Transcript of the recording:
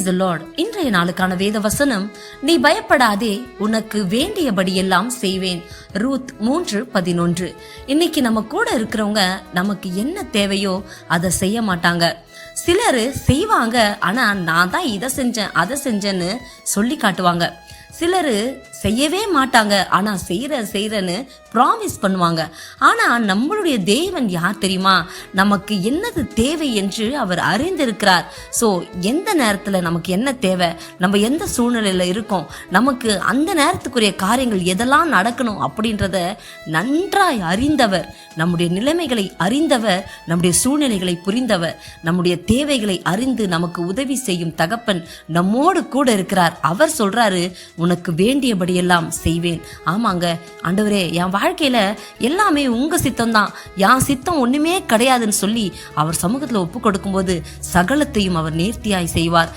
Price Lord இன்றைய நாளுக்கான வேத வசனம் நீ பயப்படாதே உனக்கு வேண்டியபடியெல்லாம் செய்வேன். ரூத் மூன்று பதினொன்று. இன்னைக்கு நம்ம கூட இருக்கிறவங்க நமக்கு என்ன தேவையோ அதை செய்ய மாட்டாங்க. சிலர் செய்வாங்க ஆனா நான் தான் இதை செஞ்சேன் அதை செஞ்சேன்னு சொல்லி காட்டுவாங்க. சிலர் செய்யவே மாட்டாங்க. ஆனா செய்யற செய்யறன்னு ப்ராமிஸ் பண்ணுவாங்க. ஆனா நம்மளுடைய தேவன் யார் தெரியுமா? நமக்கு என்னது தேவை என்று அவர் அறிந்திருக்கிறார். ஸோ எந்த நேரத்துல நமக்கு என்ன தேவை? நம்ம எந்த சூழ்நிலையில இருக்கோம்? நமக்கு அந்த நேரத்துக்குரிய காரியங்கள் எதெல்லாம் நடக்கணும் அப்படின்றத நன்றாய் அறிந்தவர் நம்முடைய நிலைமைகளை அறிந்தவர் நம்முடைய சூழ்நிலைகளை புரிந்தவர் நம்முடைய தேவைகளை அறிந்து நமக்கு உதவி செய்யும் தகப்பன் நம்மோடு கூட இருக்கிறார். அவர் சொல்றாரு உனக்கு வேண்டியபடியெல்லாம் செய்வேன். ஆமாங்க ஆண்டவரே என் வாழ்க்கையில எல்லாமே உங்க சித்தம் தான் என் சித்தம் ஒண்ணுமே கிடையாதுன்னு சொல்லி அவர் சமூகத்துல ஒப்பு கொடுக்கும்போது சகலத்தையும் அவர் நேர்த்தியாய் செய்வார்.